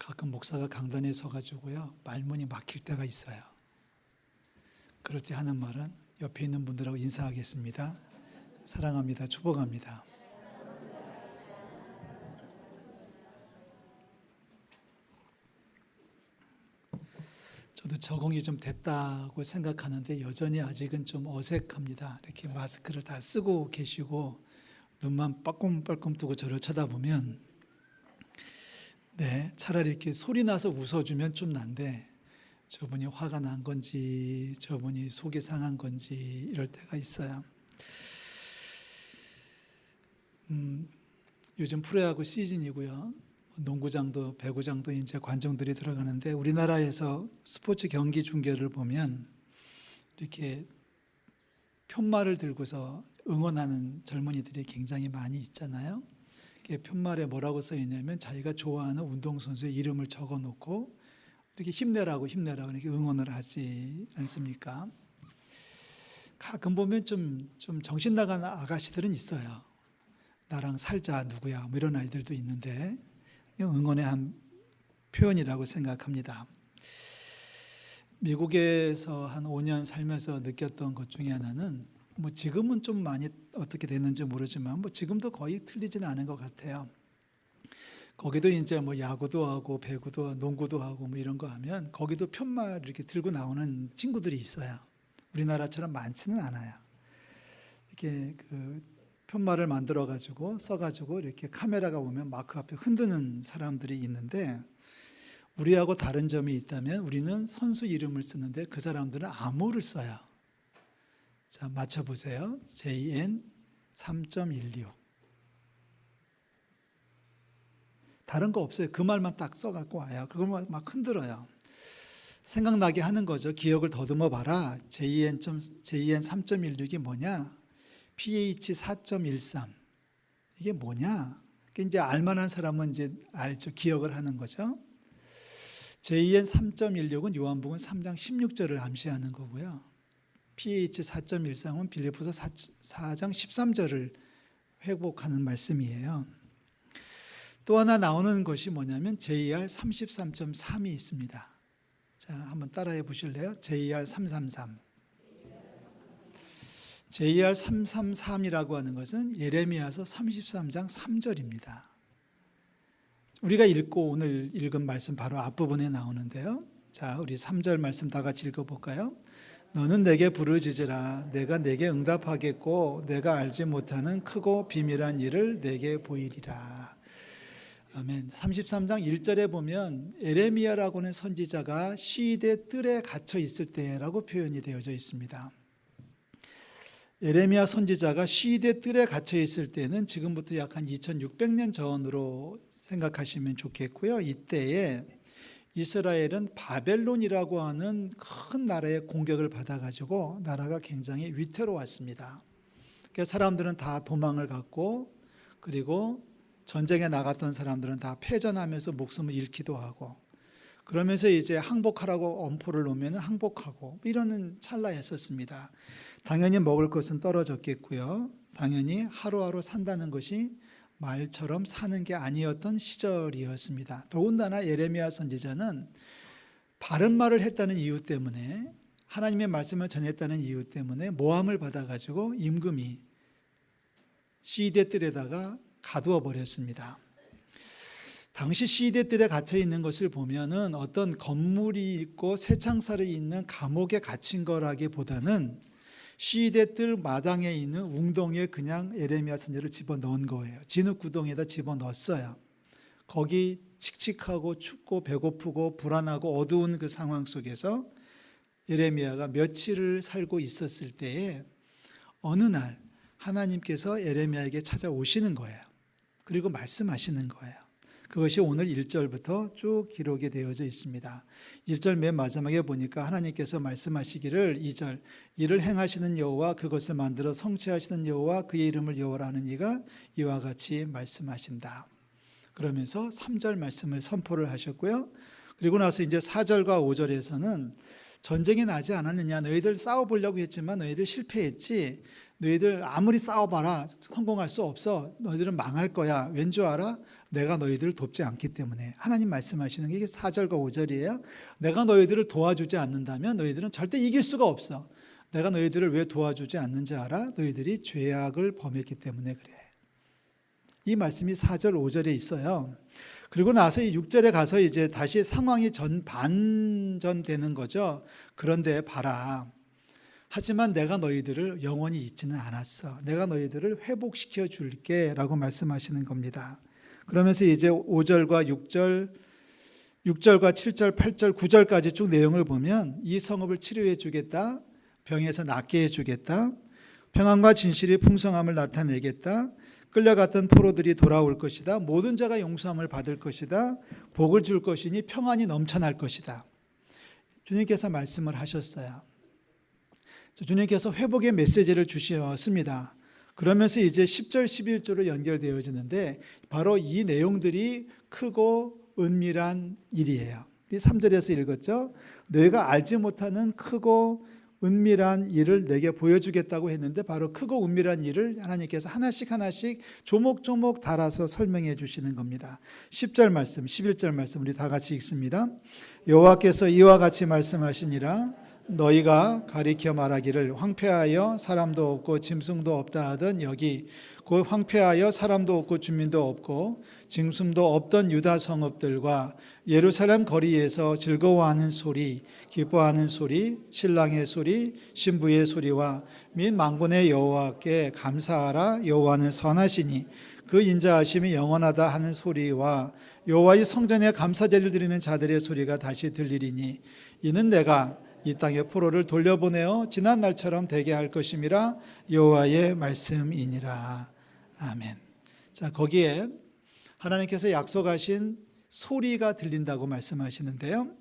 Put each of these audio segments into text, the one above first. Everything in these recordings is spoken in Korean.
가끔 목사가 강단에 서가지고요 말문이 막힐 때가 있어요. 그럴 때 하는 말은 옆에 있는 분들하고 인사하겠습니다. 사랑합니다. 축복합니다. 저도 적응이 좀 됐다고 생각하는데 여전히 아직은 좀 어색합니다. 이렇게 마스크를 다 쓰고 계시고 눈만 빠꼼빠꼼 뜨고 저를 쳐다보면 네 차라리 이렇게 소리 나서 웃어주면 좀 난데 저분이 화가 난 건지 저분이 속이 상한 건지 이럴 때가 있어요. 음, 요즘 프로야구 시즌이고요. 농구장도 배구장도 이제 관중들이 들어가는데 우리나라에서 스포츠 경기 중계를 보면 이렇게 편말을 들고서 응원하는 젊은이들이 굉장히 많이 있잖아요. 이렇게 편말에 뭐라고 써 있냐면 자기가 좋아하는 운동선수의 이름을 적어 놓고 이렇게 힘내라고 힘내라고 이렇게 응원을 하지 않습니까? 가끔 보면 좀, 좀 정신 나간 아가씨들은 있어요. 나랑 살자 누구야 뭐 이런 아이들도 있는데 응원의 한 표현이라고 생각합니다. 미국에서 한 5년 살면서 느꼈던 것 중에 하나는 뭐 지금은 좀 많이 어떻게 됐는지 모르지만 뭐 지금도 거의 틀리지는 않은 것 같아요. 거기도 이제 뭐 야구도 하고 배구도 농구도 하고 뭐 이런 거 하면 거기도 편말 이렇게 들고 나오는 친구들이 있어요. 우리나라처럼 많지는 않아요. 이렇게 그 편말을 만들어 가지고 써 가지고 이렇게 카메라가 오면 마크 앞에 흔드는 사람들이 있는데 우리하고 다른 점이 있다면 우리는 선수 이름을 쓰는데 그 사람들은 암호를 써요. 자, 맞춰 보세요. JN 3.16. 다른 거 없어요. 그 말만 딱 써 갖고 와요. 그걸 막 흔들어요. 생각나게 하는 거죠. 기억을 더듬어 봐라. JN JN 3.16이 뭐냐? pH 4.13 이게 뭐냐? 이제 알만한 사람은 이제 알죠. 기억을 하는 거죠. JN 3.16은 요한복음 3장 16절을 암시하는 거고요. pH 4.13은 빌리포서 4장 13절을 회복하는 말씀이에요. 또 하나 나오는 것이 뭐냐면 JR 33.3이 있습니다. 자, 한번 따라해 보실래요? JR 333. JR 333이라고 하는 것은 예레미야서 33장 3절입니다. 우리가 읽고 오늘 읽은 말씀 바로 앞부분에 나오는데요. 자, 우리 3절 말씀 다 같이 읽어 볼까요? 너는 내게 부르짖으라 내가 내게 응답하겠고 내가 알지 못하는 크고 비밀한 일을 내게 보이리라. 아멘. 33장 1절에 보면 에레미야라고 하는 선지자가 시대 뜰에 갇혀 있을 때라고 표현이 되어져 있습니다. 에레미야 선지자가 시대 뜰에 갇혀 있을 때는 지금부터 약 한 2600년 전으로 생각하시면 좋겠고요. 이때에 이스라엘은 바벨론이라고 하는 큰 나라의 공격을 받아가지고 나라가 굉장히 위태로웠습니다. 그러니까 사람들은 다 도망을 갔고 그리고 전쟁에 나갔던 사람들은 다 패전하면서 목숨을 잃기도 하고 그러면서 이제 항복하라고 엄포를 놓으면 항복하고 이러는 찰나였었습니다. 당연히 먹을 것은 떨어졌겠고요. 당연히 하루하루 산다는 것이 말처럼 사는 게 아니었던 시절이었습니다. 더군다나 예레미야 선지자는 바른 말을 했다는 이유 때문에 하나님의 말씀을 전했다는 이유 때문에 모함을 받아가지고 임금이 시대 뜰에다가 가두어 버렸습니다. 당시 시대들에 갇혀 있는 것을 보면은 어떤 건물이 있고 새 창살이 있는 감옥에 갇힌 거라기보다는 시대들 마당에 있는 웅덩이에 그냥 에레미야 선지를 집어 넣은 거예요. 진흙 구덩이에다 집어 넣었어요. 거기 칙칙하고 춥고 배고프고 불안하고 어두운 그 상황 속에서 에레미야가 며칠을 살고 있었을 때에 어느 날 하나님께서 에레미야에게 찾아오시는 거예요. 그리고 말씀하시는 거예요. 그것이 오늘 1절부터 쭉 기록이 되어져 있습니다. 1절 맨 마지막에 보니까 하나님께서 말씀하시기를 2절 이를 행하시는 여호와 그것을 만들어 성취하시는 여호와 그의 이름을 여호라는 이가 이와 같이 말씀하신다. 그러면서 3절 말씀을 선포를 하셨고요. 그리고 나서 이제 4절과 5절에서는 전쟁이 나지 않았느냐? 너희들 싸워 보려고 했지만 너희들 실패했지. 너희들 아무리 싸워봐라 성공할 수 없어. 너희들은 망할 거야. 왠 줄 알아? 내가 너희들을 돕지 않기 때문에 하나님 말씀하시는 게 이게 4절과 5절이에요. 내가 너희들을 도와주지 않는다면 너희들은 절대 이길 수가 없어. 내가 너희들을 왜 도와주지 않는지 알아? 너희들이 죄악을 범했기 때문에 그래. 이 말씀이 4절, 5절에 있어요. 그리고 나서 이 6절에 가서 이제 다시 상황이 전 반전되는 거죠. 그런데 봐라. 하지만 내가 너희들을 영원히 잊지는 않았어. 내가 너희들을 회복시켜 줄게 라고 말씀하시는 겁니다. 그러면서 이제 5절과 6절, 6절과 7절, 8절, 9절까지 쭉 내용을 보면 이 성읍을 치료해 주겠다. 병에서 낫게 해 주겠다. 평안과 진실이 풍성함을 나타내겠다. 끌려갔던 포로들이 돌아올 것이다. 모든 자가 용서함을 받을 것이다. 복을 줄 것이니 평안이 넘쳐날 것이다. 주님께서 말씀을 하셨어요. 주님께서 회복의 메시지를 주셨습니다. 그러면서 이제 10절, 11절로 연결되어지는데 바로 이 내용들이 크고 은밀한 일이에요. 3절에서 읽었죠. 너희가 알지 못하는 크고 은밀한 일을 내게 보여주겠다고 했는데 바로 크고 은밀한 일을 하나님께서 하나씩 하나씩 조목조목 달아서 설명해 주시는 겁니다. 10절 말씀, 11절 말씀 우리 다 같이 읽습니다. 여호와께서 이와 같이 말씀하시니라 너희가 가리켜 말하기를 황폐하여 사람도 없고 짐승도 없다 하던 여기 곧 황폐하여 사람도 없고 주민도 없고 짐승도 없던 유다 성읍들과 예루살렘 거리에서 즐거워하는 소리, 기뻐하는 소리, 신랑의 소리, 신부의 소리와 및 망군의 여호와께 감사하라 여호와는 선하시니 그 인자하심이 영원하다 하는 소리와 여호와의 성전에 감사제를 드리는 자들의 소리가 다시 들리리니 이는 내가 이 땅의 포로를 돌려보내어 지난 날처럼 되게 할 것임이라 여호와의 말씀이니라. 아멘. 자, 거기에 하나님께서 약속하신 소리가 들린다고 말씀하시는데요.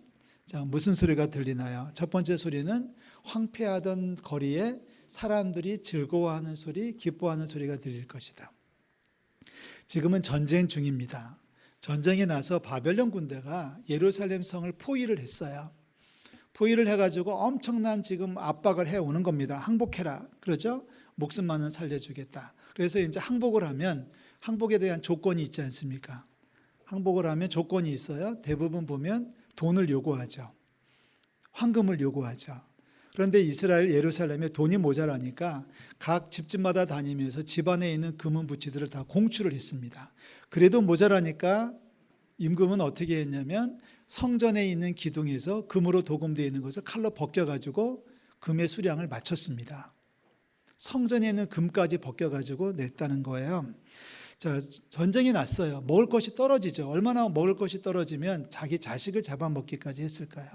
자, 무슨 소리가 들리나요? 첫 번째 소리는 황폐하던 거리에 사람들이 즐거워하는 소리, 기뻐하는 소리가 들릴 것이다. 지금은 전쟁 중입니다. 전쟁이 나서 바벨론 군대가 예루살렘 성을 포위를 했어요. 포위를 해가지고 엄청난 지금 압박을 해오는 겁니다. 항복해라. 그러죠? 목숨만은 살려주겠다. 그래서 이제 항복을 하면 항복에 대한 조건이 있지 않습니까? 항복을 하면 조건이 있어요. 대부분 보면 돈을 요구하죠. 황금을 요구하죠. 그런데 이스라엘 예루살렘에 돈이 모자라니까 각 집집마다 다니면서 집안에 있는 금은 부치들을 다 공출을 했습니다. 그래도 모자라니까 임금은 어떻게 했냐면 성전에 있는 기둥에서 금으로 도금되어 있는 것을 칼로 벗겨가지고 금의 수량을 맞췄습니다. 성전에 있는 금까지 벗겨가지고 냈다는 거예요. 자, 전쟁이 났어요. 먹을 것이 떨어지죠. 얼마나 먹을 것이 떨어지면 자기 자식을 잡아먹기까지 했을까요?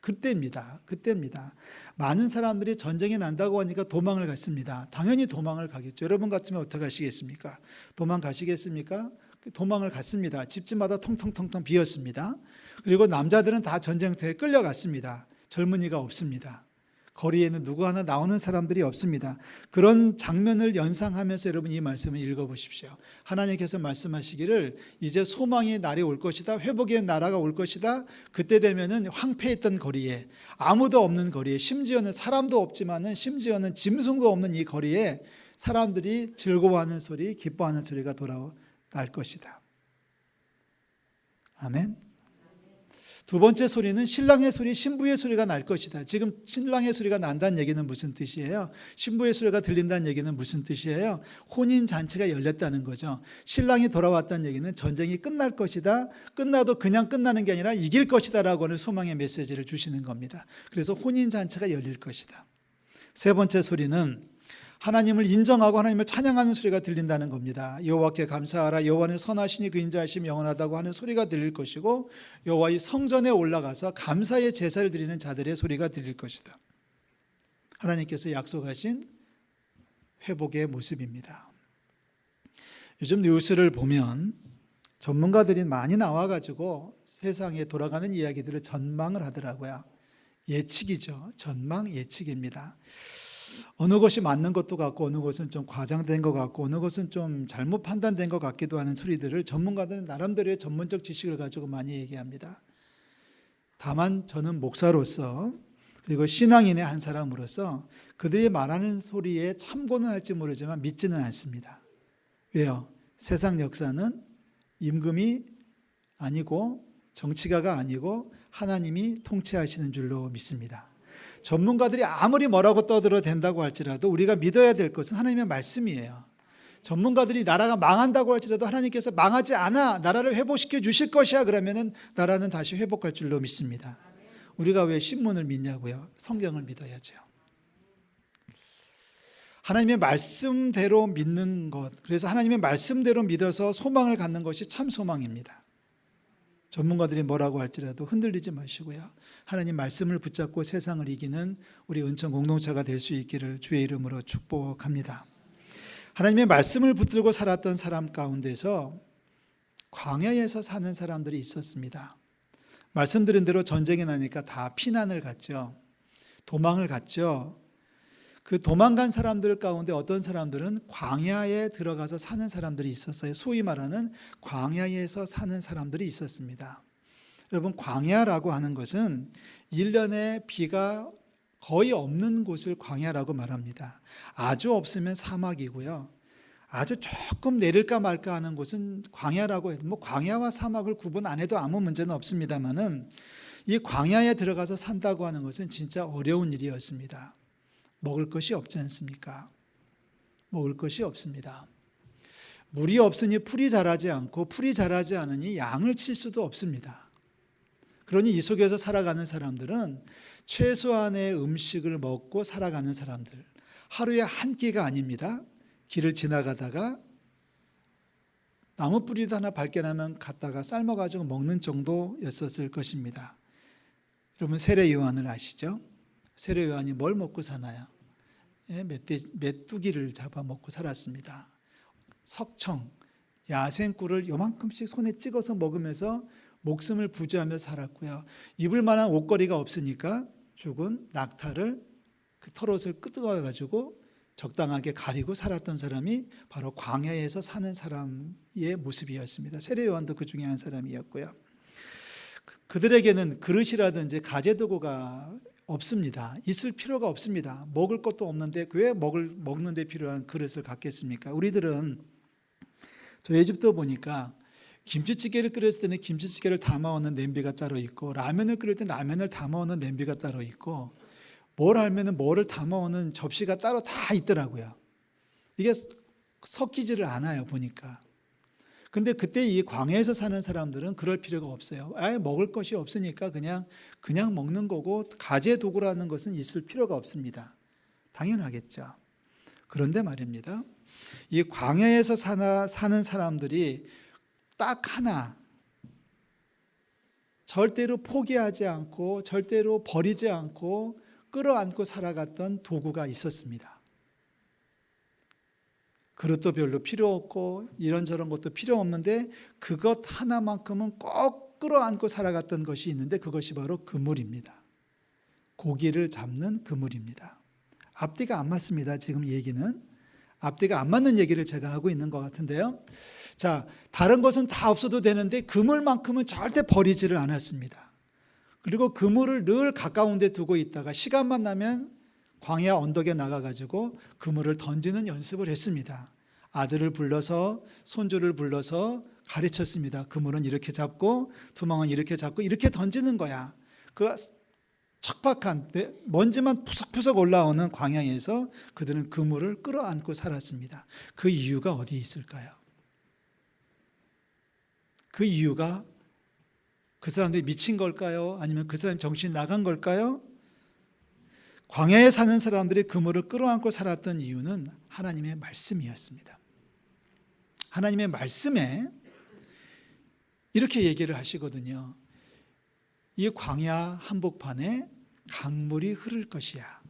그때입니다. 그때입니다. 많은 사람들이 전쟁이 난다고 하니까 도망을 갔습니다. 당연히 도망을 가겠죠. 여러분 같으면 어떻게 하시겠습니까? 도망 가시겠습니까? 도망을 갔습니다. 집집마다 통통통통 비었습니다. 그리고 남자들은 다 전쟁터에 끌려갔습니다. 젊은이가 없습니다. 거리에는 누구 하나 나오는 사람들이 없습니다. 그런 장면을 연상하면서 여러분 이 말씀을 읽어보십시오. 하나님께서 말씀하시기를 이제 소망의 날이 올 것이다. 회복의 나라가 올 것이다. 그때 되면은 황폐했던 거리에 아무도 없는 거리에 심지어는 사람도 없지만은 심지어는 짐승도 없는 이 거리에 사람들이 즐거워하는 소리, 기뻐하는 소리가 돌아 올 것이다. 아멘. 두 번째 소리는 신랑의 소리, 신부의 소리가 날 것이다. 지금 신랑의 소리가 난다는 얘기는 무슨 뜻이에요? 신부의 소리가 들린다는 얘기는 무슨 뜻이에요? 혼인 잔치가 열렸다는 거죠. 신랑이 돌아왔다는 얘기는 전쟁이 끝날 것이다. 끝나도 그냥 끝나는 게 아니라 이길 것이다라고 하는 소망의 메시지를 주시는 겁니다. 그래서 혼인 잔치가 열릴 것이다. 세 번째 소리는 하나님을 인정하고 하나님을 찬양하는 소리가 들린다는 겁니다. 여호와께 감사하라. 여호와는 선하시니 그 인자하심 영원하다고 하는 소리가 들릴 것이고 여호와의 성전에 올라가서 감사의 제사를 드리는 자들의 소리가 들릴 것이다. 하나님께서 약속하신 회복의 모습입니다. 요즘 뉴스를 보면 전문가들이 많이 나와 가지고 세상에 돌아가는 이야기들을 전망을 하더라고요. 예측이죠. 전망 예측입니다. 어느 것이 맞는 것도 같고 어느 것은 좀 과장된 것 같고 어느 것은 좀 잘못 판단된 것 같기도 하는 소리들을 전문가들은 나름대로의 전문적 지식을 가지고 많이 얘기합니다. 다만 저는 목사로서 그리고 신앙인의 한 사람으로서 그들이 말하는 소리에 참고는 할지 모르지만 믿지는 않습니다. 왜요? 세상 역사는 임금이 아니고 정치가가 아니고 하나님이 통치하시는 줄로 믿습니다. 전문가들이 아무리 뭐라고 떠들어 된다고 할지라도 우리가 믿어야 될 것은 하나님의 말씀이에요. 전문가들이 나라가 망한다고 할지라도 하나님께서 망하지 않아 나라를 회복시켜 주실 것이야 그러면은 나라는 다시 회복할 줄로 믿습니다. 우리가 왜 신문을 믿냐고요? 성경을 믿어야죠. 하나님의 말씀대로 믿는 것, 그래서 하나님의 말씀대로 믿어서 소망을 갖는 것이 참 소망입니다. 전문가들이 뭐라고 할지라도 흔들리지 마시고요. 하나님 말씀을 붙잡고 세상을 이기는 우리 은천 공동체가 될 수 있기를 주의 이름으로 축복합니다. 하나님의 말씀을 붙들고 살았던 사람 가운데서 광야에서 사는 사람들이 있었습니다. 말씀드린 대로 전쟁이 나니까 다 피난을 갔죠. 도망을 갔죠. 그 도망간 사람들 가운데 어떤 사람들은 광야에 들어가서 사는 사람들이 있었어요. 소위 말하는 광야에서 사는 사람들이 있었습니다. 여러분, 광야라고 하는 것은 1년에 비가 거의 없는 곳을 광야라고 말합니다. 아주 없으면 사막이고요. 아주 조금 내릴까 말까 하는 곳은 광야라고 해도 뭐 광야와 사막을 구분 안 해도 아무 문제는 없습니다만은 이 광야에 들어가서 산다고 하는 것은 진짜 어려운 일이었습니다. 먹을 것이 없지 않습니까? 먹을 것이 없습니다. 물이 없으니 풀이 자라지 않고 풀이 자라지 않으니 양을 칠 수도 없습니다. 그러니 이 속에서 살아가는 사람들은 최소한의 음식을 먹고 살아가는 사람들. 하루에 한 끼가 아닙니다. 길을 지나가다가 나무 뿌리도 하나 발견하면 갔다가 삶아가지고 먹는 정도였었을 것입니다. 여러분 세례 요한을 아시죠? 세례 요한이 뭘 먹고 사나요? 예, 멧돼, 메뚜기를 잡아 먹고 살았습니다. 석청, 야생꿀을 요만큼씩 손에 찍어서 먹으면서 목숨을 부지하며 살았고요. 입을 만한 옷걸이가 없으니까 죽은 낙타를 그 털옷을 끄덕어 가지고 적당하게 가리고 살았던 사람이 바로 광야에서 사는 사람의 모습이었습니다. 세례 요한도 그 중에 한 사람이었고요. 그- 그들에게는 그릇이라든지 가재 도구가 없습니다. 있을 필요가 없습니다. 먹을 것도 없는데 왜 먹을 먹는 데 필요한 그릇을 갖겠습니까? 우리들은 저 에집트 보니까 김치찌개를 끓였을 때는 김치찌개를 담아오는 냄비가 따로 있고 라면을 끓일 때는 라면을 담아오는 냄비가 따로 있고 뭘 하면은 뭐를 담아오는 접시가 따로 다 있더라고요. 이게 섞이지를 않아요 보니까. 근데 그때 이 광야에서 사는 사람들은 그럴 필요가 없어요. 아예 먹을 것이 없으니까 그냥 그냥 먹는 거고 가재 도구라는 것은 있을 필요가 없습니다. 당연하겠죠. 그런데 말입니다. 이 광야에서 사나, 사는 사람들이 딱 하나 절대로 포기하지 않고 절대로 버리지 않고 끌어안고 살아갔던 도구가 있었습니다. 그릇도 별로 필요 없고 이런저런 것도 필요 없는데 그것 하나만큼은 꼭 끌어안고 살아갔던 것이 있는데 그것이 바로 그물입니다. 고기를 잡는 그물입니다. 앞뒤가 안 맞습니다. 지금 얘기는 앞뒤가 안 맞는 얘기를 제가 하고 있는 것 같은데요. 자, 다른 것은 다 없어도 되는데 그물만큼은 절대 버리지를 않았습니다. 그리고 그물을 늘 가까운 데 두고 있다가 시간만 나면 광야 언덕에 나가가지고 그물을 던지는 연습을 했습니다. 아들을 불러서 손주를 불러서 가르쳤습니다. 그물은 이렇게 잡고 두망은 이렇게 잡고 이렇게 던지는 거야. 그 척박한 네, 먼지만 푸석푸석 올라오는 광야에서 그들은 그물을 끌어안고 살았습니다. 그 이유가 어디 있을까요? 그 이유가 그 사람들이 미친 걸까요? 아니면 그 사람이 정신 나간 걸까요? 광야에 사는 사람들이 그물을 끌어안고 살았던 이유는 하나님의 말씀이었습니다. 하나님의 말씀에 이렇게 얘기를 하시거든요. 이 광야 한복판에 강물이 흐를 것이야.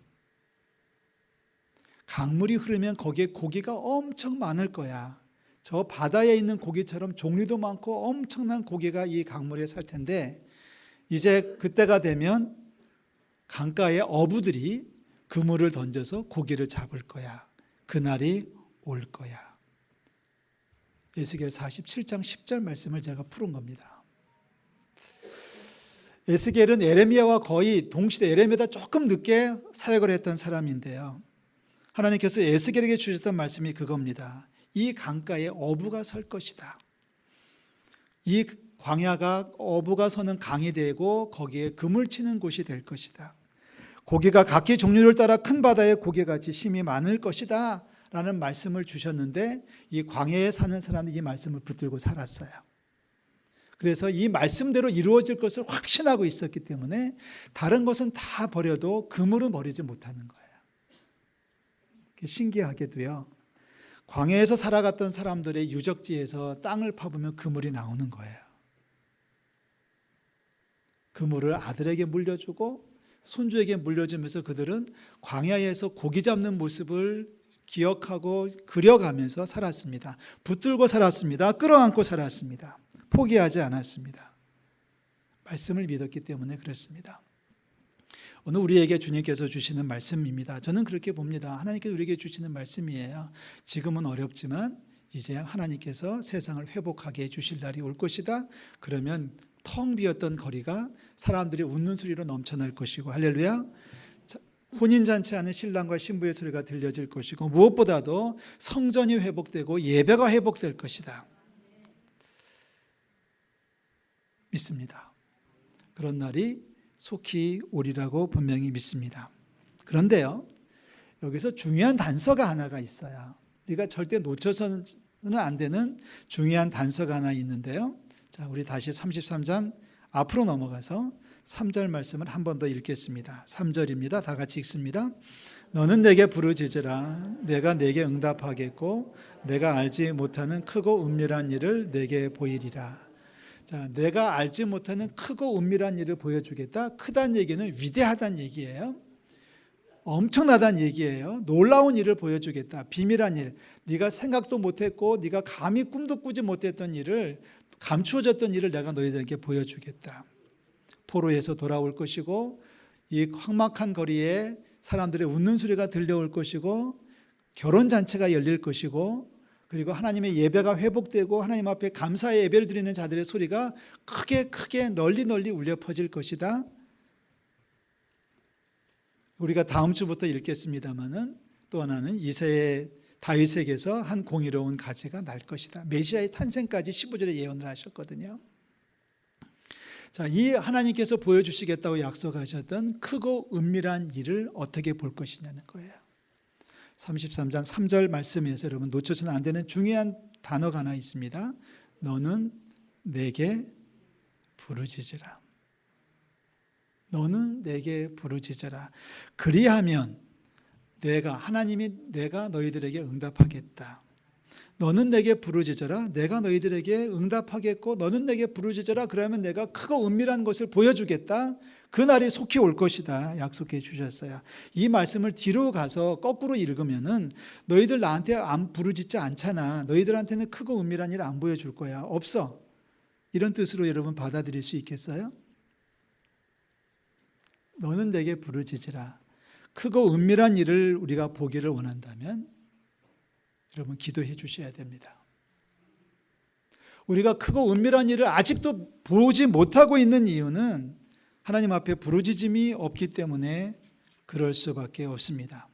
강물이 흐르면 거기에 고기가 엄청 많을 거야. 저 바다에 있는 고기처럼 종류도 많고 엄청난 고기가 이 강물에 살 텐데 이제 그때가 되면 강가의 어부들이 그물을 던져서 고기를 잡을 거야. 그날이 올 거야. 에스겔 47장 10절 말씀을 제가 풀은 겁니다. 에스겔은 에레미야와 거의 동시대 에레미야보다 조금 늦게 사역을 했던 사람인데요. 하나님께서 에스겔에게 주셨던 말씀이 그겁니다. 이 강가에 어부가 설 것이다. 이 광야가 어부가 서는 강이 되고 거기에 금을 치는 곳이 될 것이다. 고기가 각기 종류를 따라 큰 바다의 고기같이 심이 많을 것이다. 라는 말씀을 주셨는데 이 광야에 사는 사람은 이 말씀을 붙들고 살았어요. 그래서 이 말씀대로 이루어질 것을 확신하고 있었기 때문에 다른 것은 다 버려도 그물은 버리지 못하는 거예요. 신기하게도요. 광야에서 살아갔던 사람들의 유적지에서 땅을 파보면 그물이 나오는 거예요. 그물을 아들에게 물려주고 손주에게 물려주면서 그들은 광야에서 고기 잡는 모습을 기억하고 그려가면서 살았습니다. 붙들고 살았습니다. 끌어안고 살았습니다. 포기하지 않았습니다. 말씀을 믿었기 때문에 그렇습니다. 오늘 우리에게 주님께서 주시는 말씀입니다. 저는 그렇게 봅니다. 하나님께서 우리에게 주시는 말씀이에요. 지금은 어렵지만 이제 하나님께서 세상을 회복하게 해 주실 날이 올 것이다. 그러면 텅 비었던 거리가 사람들이 웃는 소리로 넘쳐날 것이고 할렐루야. 혼인 잔치 하는 신랑과 신부의 소리가 들려질 것이고 무엇보다도 성전이 회복되고 예배가 회복될 것이다. 믿습니다. 그런 날이 속히 오리라고 분명히 믿습니다. 그런데요, 여기서 중요한 단서가 하나가 있어요. 우리가 절대 놓쳐서는 안 되는 중요한 단서가 하나 있는데요. 자, 우리 다시 33장 앞으로 넘어가서 3절 말씀을 한 번 더 읽겠습니다. 3절입니다. 다 같이 읽습니다. 너는 내게 부르짖으라 내가 내게 응답하겠고 내가 알지 못하는 크고 은밀한 일을 내게 보이리라. 자, 내가 알지 못하는 크고 은밀한 일을 보여주겠다. 크단 얘기는 위대하단 얘기예요. 엄청나단 얘기예요. 놀라운 일을 보여주겠다. 비밀한 일. 네가 생각도 못했고 네가 감히 꿈도 꾸지 못했던 일을 감추어졌던 일을 내가 너희들에게 보여주겠다. 포로에서 돌아올 것이고 이 황막한 거리에 사람들의 웃는 소리가 들려올 것이고 결혼 잔치가 열릴 것이고 그리고 하나님의 예배가 회복되고 하나님 앞에 감사의 예배를 드리는 자들의 소리가 크게 크게 널리 널리 울려 퍼질 것이다. 우리가 다음 주부터 읽겠습니다마는 또 하나는 이세의 다윗에게서 한 공의로운 가지가 날 것이다. 메시아의 탄생까지 15절에 예언을 하셨거든요. 자, 이 하나님께서 보여주시겠다고 약속하셨던 크고 은밀한 일을 어떻게 볼 것이냐는 거예요. 33장 3절 말씀에서 여러분 놓쳐서는 안 되는 중요한 단어가 하나 있습니다. 너는 내게 부르짖으라. 너는 내게 부르짖으라. 그리하면 내가 하나님이 내가 너희들에게 응답하겠다. 너는 내게 부르짖어라. 내가 너희들에게 응답하겠고 너는 내게 부르짖어라. 그러면 내가 크고 은밀한 것을 보여주겠다. 그 날이 속히 올 것이다. 약속해 주셨어요. 이 말씀을 뒤로 가서 거꾸로 읽으면은 너희들 나한테 안 부르짖지 않잖아. 너희들한테는 크고 은밀한 일 안 보여줄 거야. 없어. 이런 뜻으로 여러분 받아들일 수 있겠어요? 너는 내게 부르짖으라. 크고 은밀한 일을 우리가 보기를 원한다면 여러분 기도해 주셔야 됩니다. 우리가 크고 은밀한 일을 아직도 보지 못하고 있는 이유는 하나님 앞에 부르짖음이 없기 때문에 그럴 수밖에 없습니다.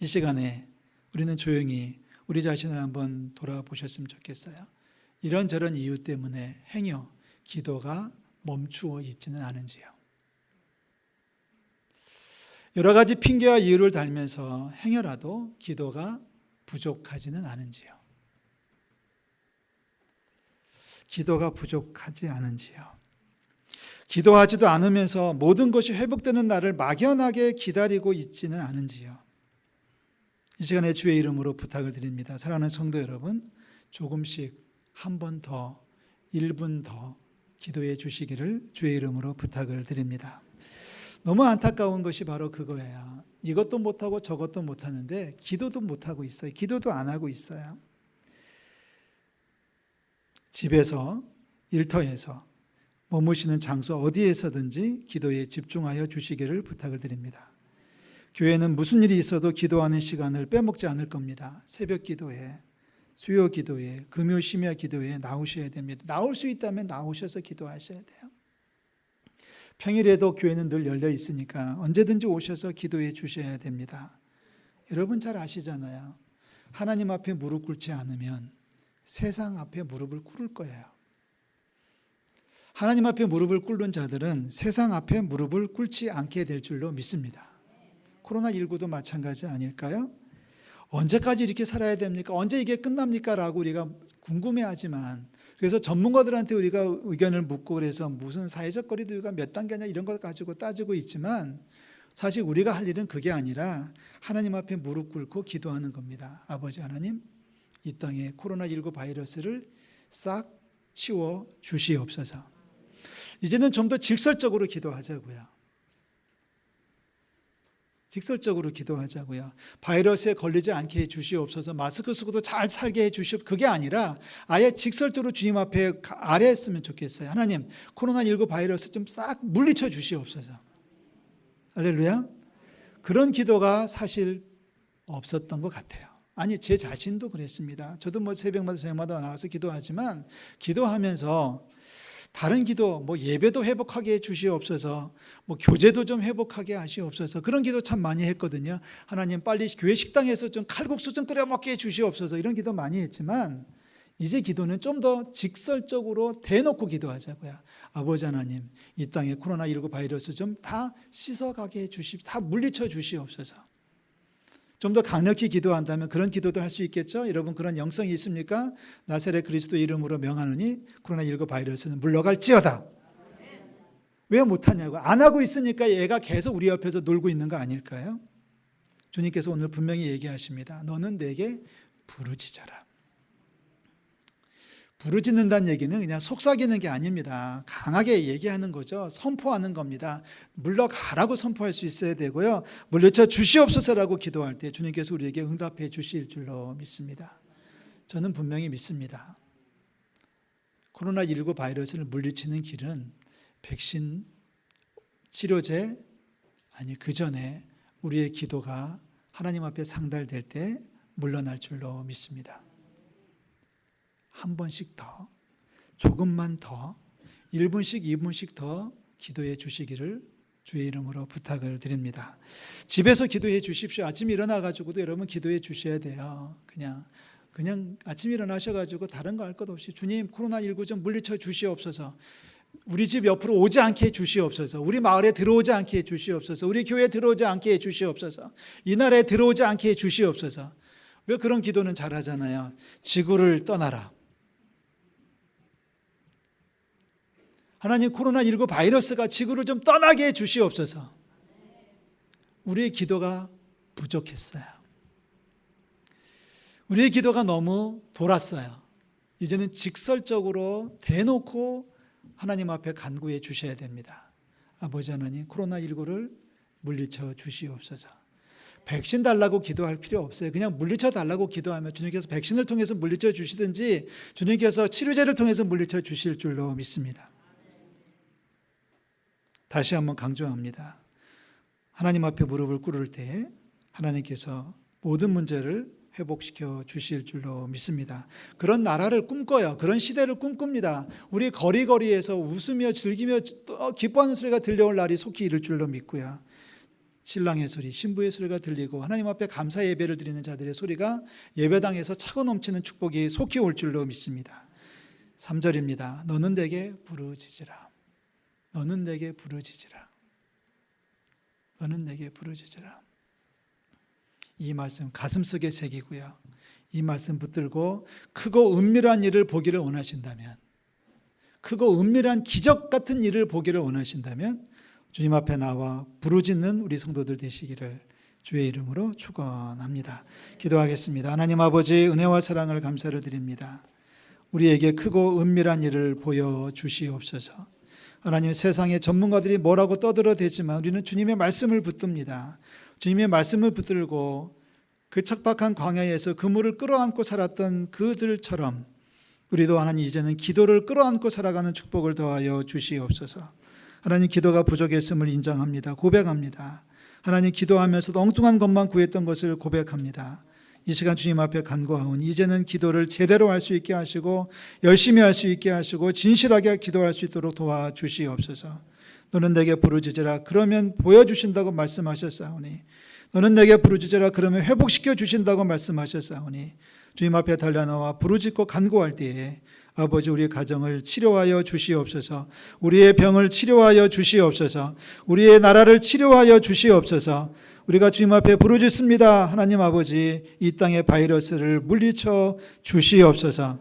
이 시간에 우리는 조용히 우리 자신을 한번 돌아보셨으면 좋겠어요. 이런저런 이유 때문에 행여 기도가 멈추어 있지는 않은지요. 여러 가지 핑계와 이유를 달면서 행여라도 기도가 부족하지는 않은지요. 기도가 부족하지 않은지요. 기도하지도 않으면서 모든 것이 회복되는 날을 막연하게 기다리고 있지는 않은지요. 이 시간에 주의 이름으로 부탁을 드립니다. 사랑하는 성도 여러분, 조금씩 한 번 더, 1분 더 기도해 주시기를 주의 이름으로 부탁을 드립니다. 너무 안타까운 것이 바로 그거예요. 이것도 못하고 저것도 못하는데 기도도 못하고 있어요. 기도도 안 하고 있어요. 집에서, 일터에서, 머무시는 장소 어디에서든지 기도에 집중하여 주시기를 부탁을 드립니다. 교회는 무슨 일이 있어도 기도하는 시간을 빼먹지 않을 겁니다. 새벽 기도에, 수요 기도에, 금요 심야 기도에 나오셔야 됩니다. 나올 수 있다면 나오셔서 기도하셔야 돼요. 평일에도 교회는 늘 열려 있으니까 언제든지 오셔서 기도해 주셔야 됩니다. 여러분 잘 아시잖아요. 하나님 앞에 무릎 꿇지 않으면 세상 앞에 무릎을 꿇을 거예요. 하나님 앞에 무릎을 꿇는 자들은 세상 앞에 무릎을 꿇지 않게 될 줄로 믿습니다. 코로나19도 마찬가지 아닐까요? 언제까지 이렇게 살아야 됩니까? 언제 이게 끝납니까? 라고 우리가 궁금해 하지만 그래서 전문가들한테 우리가 의견을 묻고 그래서 무슨 사회적 거리두기가 몇 단계냐 이런 것 가지고 따지고 있지만 사실 우리가 할 일은 그게 아니라 하나님 앞에 무릎 꿇고 기도하는 겁니다. 아버지 하나님, 이 땅에 코로나19 바이러스를 싹 치워 주시옵소서. 이제는 좀 더 직설적으로 기도하자고요. 직설적으로 기도하자고요. 바이러스에 걸리지 않게 해 주시옵소서. 마스크 쓰고도 잘 살게 해 주시옵. 그게 아니라 아예 직설적으로 주님 앞에 아뢰했으면 좋겠어요. 하나님, 코로나19 바이러스 좀 싹 물리쳐 주시옵소서. 할렐루야. 그런 기도가 사실 없었던 것 같아요. 아니, 제 자신도 그랬습니다. 저도 뭐 새벽마다 저녁마다 나와서 기도하지만 기도하면서 다른 기도, 뭐 예배도 회복하게 해 주시옵소서, 뭐 교제도 좀 회복하게 하시옵소서, 그런 기도 참 많이 했거든요. 하나님 빨리 교회 식당에서 좀 칼국수 좀 끓여 먹게 해 주시옵소서, 이런 기도 많이 했지만, 이제 기도는 좀 더 직설적으로 대놓고 기도하자고요. 아버지 하나님, 이 땅에 코로나19 바이러스 좀 다 씻어가게 해 주시, 다 물리쳐 주시옵소서. 좀 더 강력히 기도한다면 그런 기도도 할 수 있겠죠? 여러분 그런 영성이 있습니까? 나사렛 그리스도 이름으로 명하노니 코로나19 바이러스는 물러갈지어다. 왜 못하냐고. 안 하고 있으니까 얘가 계속 우리 옆에서 놀고 있는 거 아닐까요? 주님께서 오늘 분명히 얘기하십니다. 너는 내게 부르짖어라. 부르짖는다는 얘기는 그냥 속삭이는 게 아닙니다. 강하게 얘기하는 거죠. 선포하는 겁니다. 물러가라고 선포할 수 있어야 되고요. 물려쳐 주시옵소서라고 기도할 때 주님께서 우리에게 응답해 주실 줄로 믿습니다. 저는 분명히 믿습니다. 코로나19 바이러스를 물리치는 길은 백신 치료제 아니 그 전에 우리의 기도가 하나님 앞에 상달될 때 물러날 줄로 믿습니다. 한 번씩 더, 조금만 더, 1분씩, 2분씩 더 기도해 주시기를 주의 이름으로 부탁을 드립니다. 집에서 기도해 주십시오. 아침 일어나 가지고도 여러분 기도해 주셔야 돼요. 그냥 그냥 아침 일어나셔 가지고 다른 거 할 것 없이 주님 코로나 19 좀 물리쳐 주시옵소서. 우리 집 옆으로 오지 않게 해 주시옵소서. 우리 마을에 들어오지 않게 해 주시옵소서. 우리 교회에 들어오지 않게 해 주시옵소서. 이 나라에 들어오지 않게 해 주시옵소서. 왜 그런 기도는 잘하잖아요. 지구를 떠나라. 하나님 코로나19 바이러스가 지구를 좀 떠나게 해 주시옵소서. 우리의 기도가 부족했어요. 우리의 기도가 너무 돌았어요. 이제는 직설적으로 대놓고 하나님 앞에 간구해 주셔야 됩니다. 아버지 하나님 코로나19를 물리쳐 주시옵소서. 백신 달라고 기도할 필요 없어요. 그냥 물리쳐 달라고 기도하면 주님께서 백신을 통해서 물리쳐 주시든지 주님께서 치료제를 통해서 물리쳐 주실 줄로 믿습니다. 다시 한번 강조합니다. 하나님 앞에 무릎을 꿇을 때 하나님께서 모든 문제를 회복시켜 주실 줄로 믿습니다. 그런 나라를 꿈꿔요. 그런 시대를 꿈꿉니다. 우리 거리거리에서 웃으며 즐기며 기뻐하는 소리가 들려올 날이 속히 이를 줄로 믿고요. 신랑의 소리, 신부의 소리가 들리고 하나님 앞에 감사 예배를 드리는 자들의 소리가 예배당에서 차고 넘치는 축복이 속히 올 줄로 믿습니다. 3절입니다. 너는 내게 부르짖으라. 너는 내게 부르짖으라. 너는 내게 부르짖으라. 이 말씀 가슴속에 새기고요. 이 말씀 붙들고 크고 은밀한 일을 보기를 원하신다면 크고 은밀한 기적 같은 일을 보기를 원하신다면 주님 앞에 나와 부르짖는 우리 성도들 되시기를 주의 이름으로 축원합니다. 기도하겠습니다. 하나님 아버지 은혜와 사랑을 감사를 드립니다. 우리에게 크고 은밀한 일을 보여 주시옵소서. 하나님 세상의 전문가들이 뭐라고 떠들어대지만 우리는 주님의 말씀을 붙듭니다. 주님의 말씀을 붙들고 그 척박한 광야에서 그물을 끌어안고 살았던 그들처럼 우리도 하나님 이제는 기도를 끌어안고 살아가는 축복을 더하여 주시옵소서. 하나님 기도가 부족했음을 인정합니다. 고백합니다. 하나님 기도하면서도 엉뚱한 것만 구했던 것을 고백합니다. 이 시간 주님 앞에 간구하오니 이제는 기도를 제대로 할 수 있게 하시고 열심히 할 수 있게 하시고 진실하게 기도할 수 있도록 도와주시옵소서. 너는 내게 부르짖으라 그러면 보여주신다고 말씀하셨사오니 너는 내게 부르짖으라 그러면 회복시켜 주신다고 말씀하셨사오니 주님 앞에 달려나와 부르짖고 간구할 때에 아버지 우리 가정을 치료하여 주시옵소서. 우리의 병을 치료하여 주시옵소서. 우리의 나라를 치료하여 주시옵소서. 우리가 주님 앞에 부르짖습니다. 하나님 아버지 이 땅의 바이러스를 물리쳐 주시옵소서.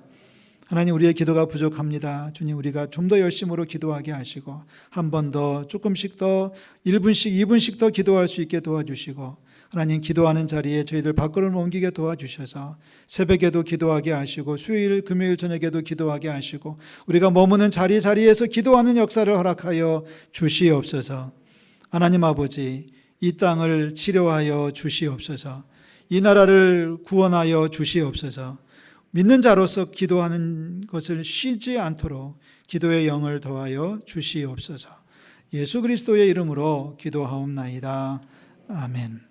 하나님 우리의 기도가 부족합니다. 주님 우리가 좀 더 열심으로 기도하게 하시고 한 번 더 조금씩 더 1분씩 2분씩 더 기도할 수 있게 도와주시고 하나님 기도하는 자리에 저희들 밖으로 옮기게 도와주셔서 새벽에도 기도하게 하시고 수요일 금요일 저녁에도 기도하게 하시고 우리가 머무는 자리 자리에서 기도하는 역사를 허락하여 주시옵소서. 하나님 아버지 이 땅을 치료하여 주시옵소서. 이 나라를 구원하여 주시옵소서. 믿는 자로서 기도하는 것을 쉬지 않도록 기도의 영을 더하여 주시옵소서. 예수 그리스도의 이름으로 기도하옵나이다. 아멘.